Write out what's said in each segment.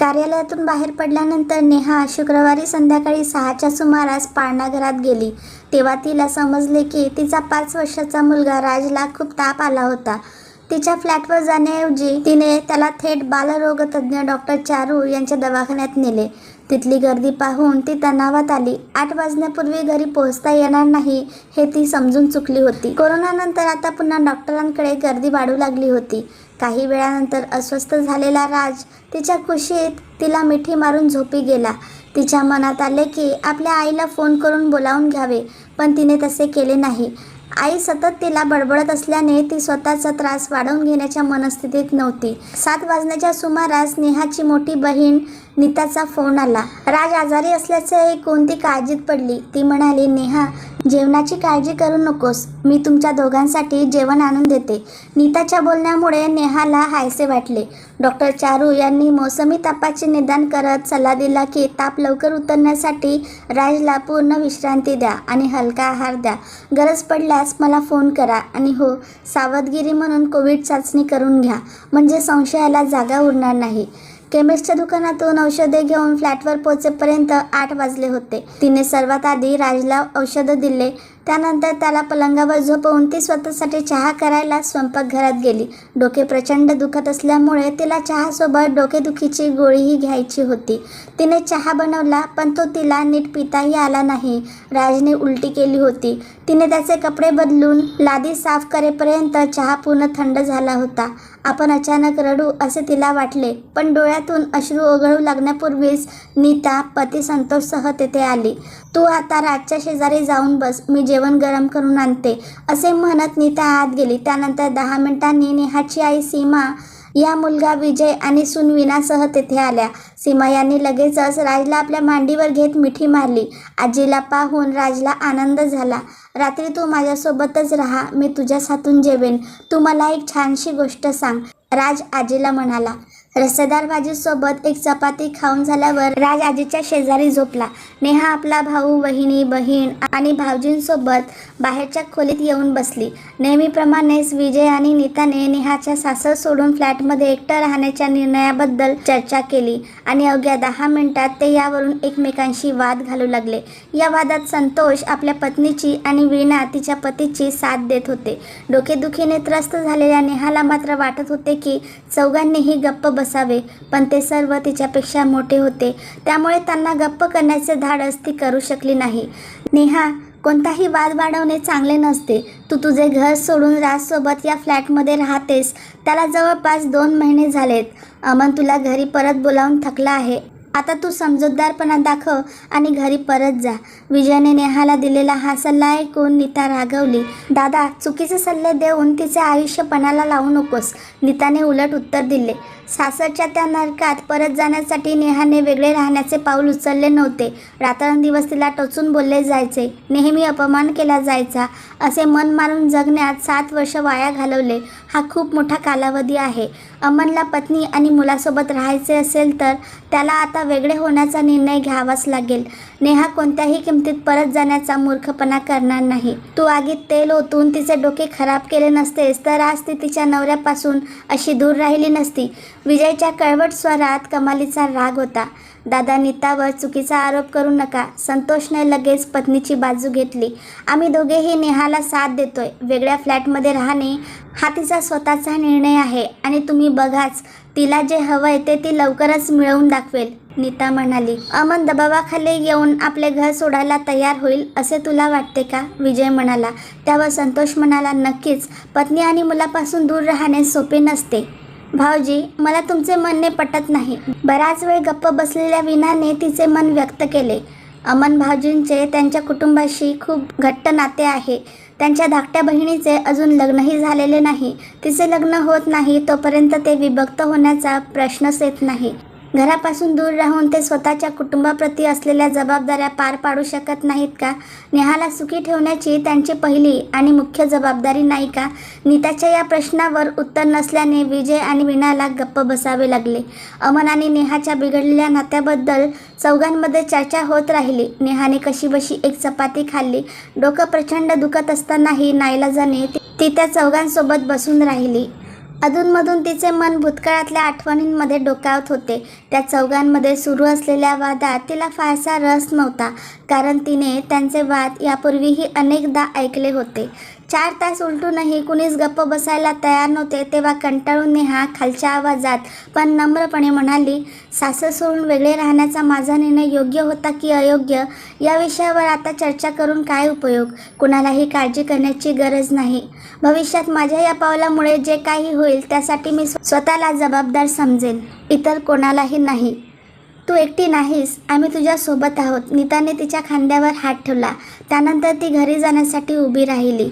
कार्यालयातून बाहेर पडल्यानंतर नेहा शुक्रवारी संध्याकाळी सहाच्या सुमारास पाळणा घरात गेली. तेव्हा तिला समजले की तिचा पाच वर्षाचा मुलगा राजला खूप ताप आला होता. तिच्या फ्लॅटवर जाण्याऐवजी तिने त्याला थेट बालरोगतज्ञ डॉक्टर चारू यांच्या दवाखान्यात नेले. तिथली गर्दी पाहून ती तणावात आली. आठ वाजण्यापूर्वी घरी पोहोचता येणार नाही हे ती समजून चुकली होती. कोरोनानंतर आता पुन्हा डॉक्टरांकडे गर्दी वाढू लागली होती. काही वेळानंतर अस्वस्थ झालेला राज तिच्या खुशीत तिला मिठी मारून झोपी गेला. तिच्या मनात आले की आपल्या आईला फोन करून बोलावून घ्यावे पण तिने तसे केले नाही. आई सतत तिला बडबडत असल्याने ती स्वतःचा त्रास वाढवून घेण्याच्या मनस्थितीत नव्हती. सात वाजण्याच्या सुमारास नेहाची मोठी बहीण नीताचा फोन आला. राज आजारी असल्याचे ऐकून ती काळजीत पडली? ती म्हणाली नेहा जेवणाची काळजी करू नकोस. मी तुमच्या दोघांसाठी जेवण आणून देते. नीताच्या बोलण्यामुळे नेहाला हायसे वाटले. डॉक्टर चारू यांनी मोसमी तापाचे निदान करत सल्ला दिला की ताप लवकर उतरण्यासाठी राजला पूर्ण विश्रांती द्या आणि हलका आहार द्या. गरज पडल्यास मला फोन करा आणि हो सावधगिरी म्हणून कोविड चाचणी करून घ्या. म्हणजे संशयाला जागा उरणार नाही. केमिस्टच्या दुकानातून औषधे घेऊन फ्लॅटवर पोहोचेपर्यंत आठ वाजले होते. तिने सर्वात आधी राजला औषधं दिले. त्यानंतर त्याला पलंगावर झोपवून ती स्वतःसाठी चहा करायला स्वयंपाकघरात गेली. डोके प्रचंड दुखत असल्यामुळे तिला चहासोबत डोकेदुखीची गोळीही घ्यायची होती. तिने चहा बनवला पण तो तिला नीट पिताही आला नाही. राजने उलटी केली होती. तिने त्याचे कपडे बदलून लादी साफ करेपर्यंत चहा पूर्ण थंड झाला होता. आपण अचानक रडू असे तिला वाटले पण डोळ्यातून अश्रू ओघळू लागण्यापूर्वीच नीता पती संतोषसह तेथे आली. तू आता राजच्या शेजारी जाऊन बस. मी जेवण गरम करून आणते असे म्हणत नीता आत गेली. त्यानंतर दहा मिनिटांनी नेहाची आई सीमा या मुलगा विजय आणि सुनविनासह तेथे आल्या. सीमा यांनी लगेचच राजला आपल्या मांडीवर घेत मिठी मारली. आजीला पाहून राजला आनंद झाला. रात्री तू माझ्यासोबतच राहा मी तुझ्याच हातून जेवेन. तू मला एक छानशी गोष्ट सांग. राज आजीला म्हणाला रस्सेदार भाजीसोबत एक चपाती खाऊन झाल्यावर राज आजीच्या शेजारी झोपला. नेहा आपला भाऊ वहिनी बहीण आणि भाऊजींसोबत बाहेरच्या खोलीत येऊन बसली. नेहमीप्रमाणेच विजय आणि नीताने नेहाच्या सासर सोडून फ्लॅटमध्ये एकटं राहण्याच्या निर्णयाबद्दल चर्चा केली आणि अवघ्या दहा मिनिटात ते यावरून एकमेकांशी वाद घालू लागले. या वादात संतोष आपल्या पत्नीची आणि वीणा तिच्या पतीची साथ देत होते. डोकेदुखीने त्रस्त झालेल्या नेहाला मात्र वाटत होते की चौघांनीही गप्प बसावे. पण ते सर्व तिच्यापेक्षा मोठे होते. त्यामुळे त्यांना गप्प करण्याचे धाडस ती करू शकली नाही. नेहा कोणताही वाद वाढवणे चांगले नसते. तू तुझे घर सोडून राजसोबत या फ्लॅटमध्ये राहतेस. त्याला जवळपास दोन महिने झालेत. अमन तुला घरी परत बोलावून थकला आहे. आता तू समजूतदारपणा दाखव आणि घरी परत जा. विजयने नेहाला दिलेला हा सल्ला ऐकून नीता रागवली. दादा चुकीचे सल्ले देऊन तिचे आयुष्य पणाला लावू नकोस. नीताने उलट उत्तर दिले. सासरच्या त्या नरकात परत जाण्यासाठी नेहाने वेगळे राहण्याचे पाऊल उचलले नव्हते. रात्रंदिवस तिला टोचून बोलले जायचे नेहमी अपमान केला जायचा असे मन मारून जगण्यात सात वर्ष वाया घालवले. हा खूप मोठा कालावधी आहे. अमनला पत्नी आणि मुलासोबत राहायचे असेल तर त्याला आता वेगळे होण्याचा निर्णय घ्यावाच लागेल. नेहा कोणत्याही किमतीत परत जाण्याचा मूर्खपणा करणार नाही. तू आगीत तेल ओतून तिचे डोके खराब केले नसतेस तर आज ती तिच्या नवऱ्यापासून अशी दूर राहिली नसती. विजयच्या कळवट स्वरात कमालीचा राग होता. दादा नीतावर चुकीचा आरोप करू नका. संतोषने लगेच पत्नीची बाजू घेतली. आम्ही दोघेही नेहाला साथ देतोय. वेगळ्या फ्लॅटमध्ये राहणे हा तिचा स्वतःचा निर्णय आहे. आणि तुम्ही बघाच तिला जे हवंय ते ती लवकरच मिळवून दाखवेल. नीता म्हणाली अमन दबावाखाली येऊन आपले घर सोडायला तयार होईल असे तुला वाटते का? विजय म्हणाला. त्यावर संतोष म्हणाला नक्कीच. पत्नी आणि मुलापासून दूर राहणे सोपे नसते. भाऊजी मला तुमचे म्हणणे पटत नाही. बराच वेळ गप्प बसलेल्या विनाने तिचे मन व्यक्त केले. अमन भाऊजींचे त्यांच्या कुटुंबाशी खूप घट्ट नाते आहे. त्यांच्या धाकट्या बहिणीचे अजून लग्नही झालेले नाही. तिचे लग्न होत नाही तोपर्यंत ते विभक्त होण्याचा प्रश्नच येत नाही. घरापासून दूर राहून ते स्वतःच्या कुटुंबाप्रती असलेल्या जबाबदाऱ्या पार पाडू शकत नाहीत का? नेहाला सुखी ठेवण्याची त्यांची पहिली आणि मुख्य जबाबदारी नाही का? नीताच्या या प्रश्नावर उत्तर नसल्याने विजय आणि विणाला गप्प बसावे लागले. अमन आणि नेहाच्या बिघडलेल्या नात्याबद्दल चौघांमध्ये चर्चा होत राहिली. नेहाने कशीबशी एक चपाती खाल्ली. डोकं प्रचंड दुखत असतानाही नाईलाजाने ती त्या चौघांसोबत बसून राहिली. अधूनमधून तिचे मन भूतकाळातल्या आठवणींमध्ये डोकावत होते. त्या चौघांमध्ये सुरू असलेल्या वादात तिला फारसा रस नव्हता कारण तिने त्यांचे वाद यापूर्वीही अनेकदा ऐकले होते. चार तास उलटूनही कुणीच गप्प बसायला तयार नव्हते तेव्हा कंटाळून नेहा खालच्या आवाजात पण नम्रपणे म्हणाली सासर सोडून वेगळे राहण्याचा माझा निर्णय योग्य होता की अयोग्य? या विषयावर आता चर्चा करून काय उपयोग? कुणालाही काळजी करण्याची गरज नाही. भविष्यात माझ्या या पावलामुळे जे काही होईल त्यासाठी मी स्वतःला जबाबदार समजेन. इतर कोणालाही नाही. तू एकटी नाहीस. आम्ही तुझ्यासोबत आहोत. नीताने तिच्या खांद्यावर हात ठेवला. त्यानंतर ती घरी जाण्यासाठी उभी राहिली.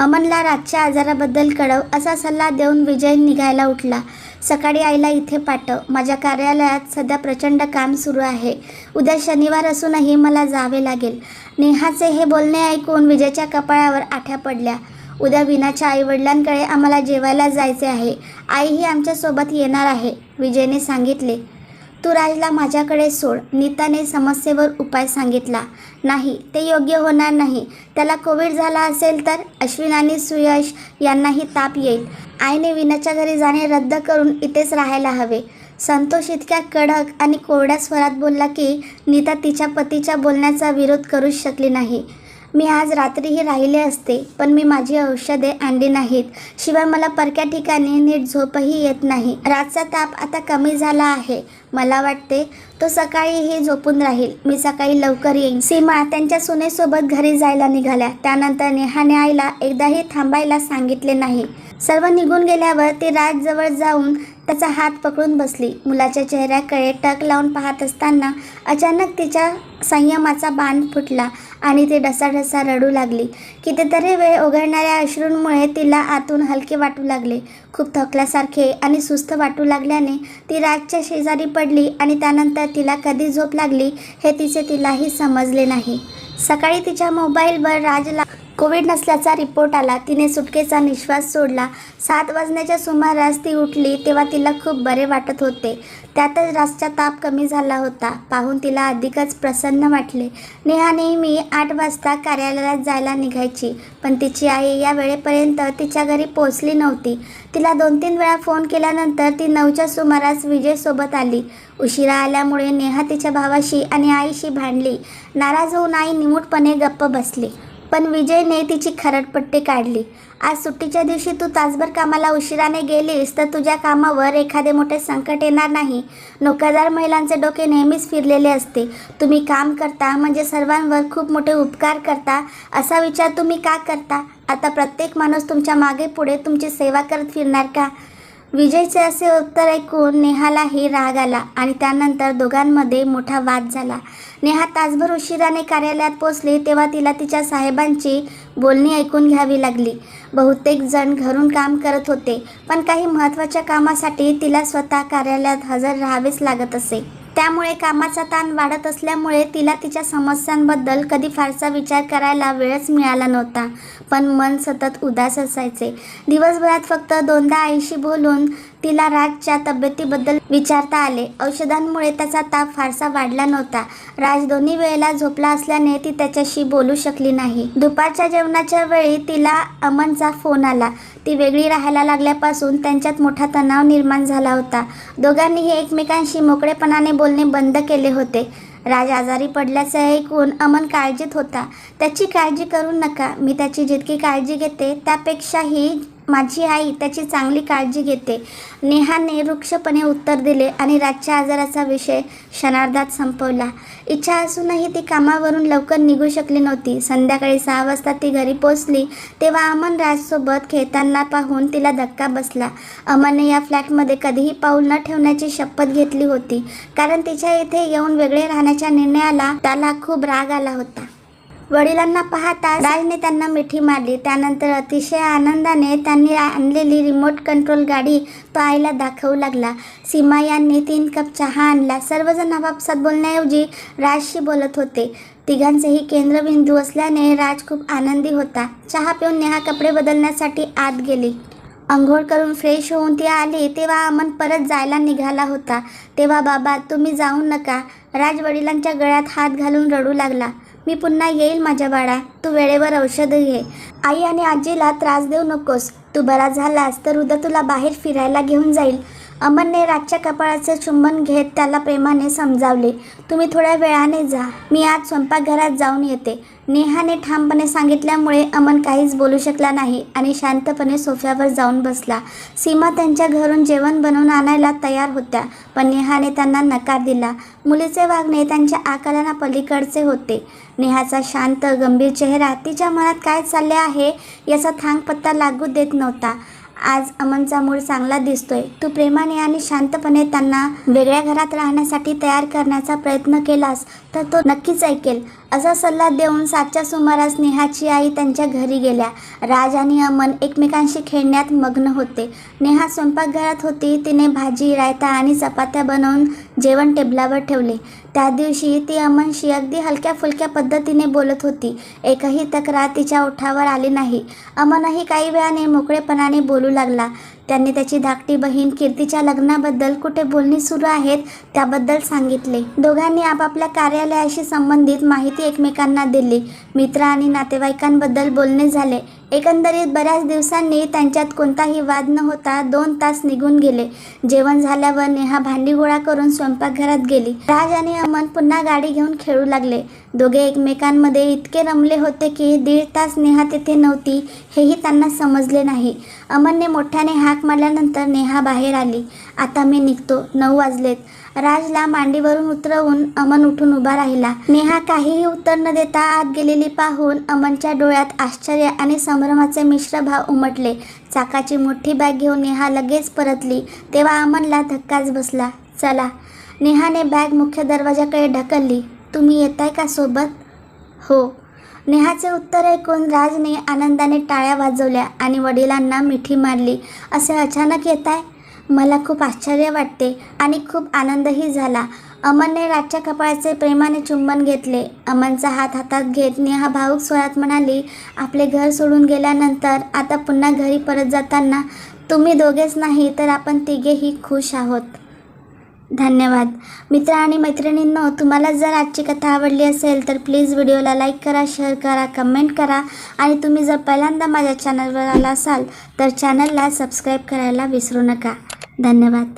अमनला रातच्या आजाराबद्दल कळव असा सल्ला देऊन विजय निघायला उठला. सकाळी आईला इथे पाठव. माझ्या कार्यालयात सध्या प्रचंड काम सुरू आहे. उद्या शनिवार असूनही मला जावे लागेल. नेहाचे हे बोलणे ऐकून विजयच्या कपाळावर आठ्या पडल्या. उद्या विनाच्या आईवडिलांकडे आम्हाला जेवायला जायचे आहे. आईही आमच्यासोबत येणार आहे विजयने सांगितले. तू राजला माझ्याकडे सोड. नीताने समस्येवर उपाय सांगितला. नाही ते योग्य होणार नाही. त्याला कोविड झाला असेल तर अश्विन आणि सुयश यांनाही ताप येईल. आईने विनाच्या घरी जाणे रद्द करून इथेच राहायला हवे. संतोष इतक्या कडक आणि कोरड्या स्वरात बोलला की नीता तिच्या पतीच्या बोलण्याचा विरोध करूच शकली नाही. मी आज रात्रीही राहिले असते पण मी माझी औषधे आणली नाहीत. शिवाय मला परक्या ठिकाणी नीट झोपही येत नाही. रातचा ताप आता कमी झाला आहे. मला वाटते तो सकाळीही झोपून राहील. मी सकाळी लवकर येईन. सीमा त्यांच्या सुनेसोबत घरी जायला निघाल्या. त्यानंतर नेहाने आईला एकदाही थांबायला सांगितले नाही. सर्व निघून गेल्यावर ती राजजवळ जाऊन त्याचा हात पकडून बसली. मुलाच्या चेहऱ्याकडे टक लावून पाहत असताना अचानक तिच्या संयमाचा बाण फुटला आणि ती ढसाढसा रडू लागली. कितीतरी वेळ ओघळणाऱ्या अश्रूंमुळे तिला आतून हलके वाटू लागले. खूप थकल्यासारखे आणि सुस्त वाटू लागल्याने ती राजच्या शेजारी पडली आणि त्यानंतर तिला कधी झोप लागली हे तिचे तिलाही समजले नाही. सकाळी तिच्या मोबाईलवर राजला कोविड नसल्याचा रिपोर्ट आला. तिने सुटकेचा निश्वास सोडला. सात वाजण्याच्या सुमारास ती उठली तेव्हा तिला खूप बरे वाटत होते. त्यातच राजचा ताप कमी झाला होता. पाहून तिला अधिकच प्रसन्न वाटले. नेहा नेहमी आठ वाजता कार्यालयात जायला निघायची पण तिची आई या वेळेपर्यंत तिच्या घरी पोचली नव्हती. तिला दोन तीन वेळा फोन केल्यानंतर ती नऊच्या सुमारास विजयसोबत आली. उशिरा आल्यामुळे नेहा तिच्या भावाशी आणि आईशी भांडली. नाराज होऊन आई निमूटपणे गप्प बसली. पण विजयने तिची खरडपट्टी काढली. आज सुट्टीच्या दिवशी तू तासभर कामाला उशिराने गेलीस तर तुझ्या कामावर एखादे मोठे संकट येणार नाही. नोकरदार महिलांचे डोके नेहमीच फिरलेले असते. तुम्ही काम करता म्हणजे सर्वांवर खूप मोठे उपकार करता असा विचार तुम्ही का करता? आता प्रत्येक माणूस तुमच्या मागे पुढे तुमची सेवा करत फिरणार का? विजयचे असे उत्तर ऐकून नेहालाही राग आला आणि त्यानंतर दोघांमध्ये मोठा वाद झाला. नेहा तासभर उशिराने कार्यालयात पोचली तेव्हा तिला तिच्या साहेबांची बोलणी ऐकून घ्यावी लागली. बहुतेक जण घरून काम करत होते पण काही महत्त्वाच्या कामासाठी तिला स्वतः कार्यालयात हजर राहावेच लागत असे. त्यामुळे कामाचा ताण वाढत असल्यामुळे तिला तिच्या समस्यांबद्दल कधी फारसा विचार करायला वेळच मिळाला नव्हता. पण मन सतत उदास असायचे. दिवसभरात फक्त दोनदा आईशी बोलून तिला राजच्या तब्येतीबद्दल विचारता आले. औषधांमुळे त्याचा ताप फारसा वाढला नव्हता. राज दोन्ही वेळेला झोपला असल्याने ती त्याच्याशी बोलू शकली नाही. दुपारच्या जेवणाच्या वेळी तिला अमनचा फोन आला. ती वेगळी राहायला लागल्यापासून त्यांच्यात मोठा तणाव निर्माण झाला होता. दोघांनीही एकमेकांशी मोकळेपणाने बोलणे बंद केले होते. राज आजारी पडल्याचे ऐकून अमन काळजीत होता. त्याची काळजी करू नका. मी त्याची जितकी काळजी घेते त्यापेक्षाही माझी आई त्याची चांगली काळजी घेते. नेहाने वृक्षपणे उत्तर दिले आणि राजच्या आजाराचा विषय क्षणार्धात संपवला. इच्छा असूनही ती कामावरून लवकर निघू शकली नव्हती. संध्याकाळी सहा वाजता ती घरी पोचली तेव्हा अमन राजसोबत खेळताना पाहून तिला धक्का बसला. अमनने या फ्लॅटमध्ये कधीही पाऊल न ठेवण्याची शपथ घेतली होती कारण तिच्या इथे येऊन वेगळे राहण्याच्या निर्णयाला त्याला खूप राग आला होता. वडिलांना पाहता राजने त्यांना मिठी मारली. त्यानंतर अतिशय आनंदाने त्यांनी आणलेली रिमोट कंट्रोल गाडी तो आईला दाखवू लागला. सीमा यांनी तीन कप चहा आणला. सर्वजण आपापसात बोलण्याऐवजी राजशी बोलत होते. तिघांचेही केंद्रबिंदू असल्याने राज खूप आनंदी होता. चहा पिऊन नेहा कपडे बदलण्यासाठी आत गेली. आंघोळ करून फ्रेश होऊन ती आली तेव्हा अमन परत जायला निघाला होता. तेव्हा बाबा तुम्ही जाऊ नका. राज वडिलांच्या गळ्यात हात घालून रडू लागला. मी पुन्हा येईल माझ्या बाळा. तू वेळेवर औषधं घे. आई आणि आजीला त्रास देऊ नकोस. तू बरा झालास तर उद्या तुला बाहेर फिरायला घेऊन जाईल. अमनने राजच्या कपाळाचे चुंबन घेत त्याला प्रेमाने समजावले. तुम्ही थोड्या वेळाने जा. मी आज स्वयंपाकघरात जाऊन येते. नेहाने ठामपणे सांगितल्यामुळे अमन काहीच बोलू शकला नाही आणि शांतपणे सोफ्यावर जाऊन बसला. सीमा त्यांच्या घरून जेवण बनवून आणायला तयार होत्या पण नेहाने त्यांना नकार दिला. मुलीचे वागणे त्यांच्या आकारांना पलीकडचे होते. नेहाचा शांत गंभीर चेहरा तिच्या मनात काय चालले आहे याचा थांगपत्ता लागू देत नव्हता. आज अमनचा मूड चांगला दिसतोय. तू प्रेमाने आणि शांतपणे त्यांना वेगळ्या घरात राहण्यासाठी तयार करण्याचा प्रयत्न केलास तर तो नक्कीच ऐकेल. असा सल्ला देऊन सातच्या सुमारास नेहाची आई त्यांच्या घरी गेल्या. राज आणि अमन एकमेकांशी खेळण्यात मग्न होते. नेहा स्वयंपाकघरात होती तिने भाजी रायता आणि चपात्या बनवून जेवण टेबलावर ठेवले. त्या दिवशी ती अमनशी अगदी हलक्या फुलक्या पद्धतीने बोलत होती. एकही तक्रार तिच्या ओठावर आली नाही. अमनही काही वेळाने मोकळेपणाने बोलू लागला. त्यांनी त्याची धाकटी बहीण कीर्तीच्या लग्नाबद्दल कुठे बोलणी सुरू आहेत त्याबद्दल सांगितले. दोघांनी आपापल्या कार्यालयाशी संबंधित माहिती एकमेकांना दिली. मित्र आणि नातेवाईकांबद्दल बोलणे झाले. एकंदरीत बऱ्याच दिवसांनी त्यांच्यात कोणताही वाद न होता दोन तास निघून गेले. जेवण झाल्यावर नेहा भांडी गोळा करून स्वयंपाकघरात गेली. राज आणि अमन पुन्हा गाडी घेऊन खेळू लागले. दोघे एकमेकांमध्ये इतके रमले होते की दीड तास नेहा तिथे नव्हती हेही त्यांना समजले नाही. अमनने मोठ्याने हाक मारल्यानंतर नेहा बाहेर आली. आता मी निघतो. नऊ वाजलेत. राजला मांडीवरून उतरवून अमन उठून उभा राहिला. नेहा काहीही उत्तर न देता आत गेलेली पाहून अमनच्या डोळ्यात आश्चर्य आणि संभ्रमाचे मिश्र भाव उमटले. चाकाची मोठी बॅग घेऊन नेहा लगेच परतली. तेव्हा अमनला धक्काच बसला. चला. नेहाने बॅग मुख्य दरवाजाकडे ढकलली. तुम्ही येताय का सोबत? हो. नेहाचे उत्तर ऐकून राजने आनंदाने टाळ्या वाजवल्या आणि वडिलांना मिठी मारली. असे अचानक येत आहे? मला खूप आश्चर्य वाटते आणि खूप आनंदही झाला. अमनने राजच्या कपाळाचे प्रेमाने चुंबन घेतले. अमनचा हात हातात घेत नेहा भाऊक स्वरात म्हणाली आपले घर सोडून गेल्यानंतर आता पुन्हा घरी परत जाताना तुम्ही दोघेच नाही तर आपण तिघेही खुश आहोत. धन्यवाद. मित्र आणि मैत्रिणींनो तुम्हाला जर आजची कथा आवडली असेल तर प्लीज व्हिडिओला लाईक करा शेअर करा कमेंट करा. आणि तुम्ही जर पहिल्यांदा माझ्या चॅनलवर आला असाल तर चॅनलला सबस्क्राईब करायला विसरू नका. धन्यवाद.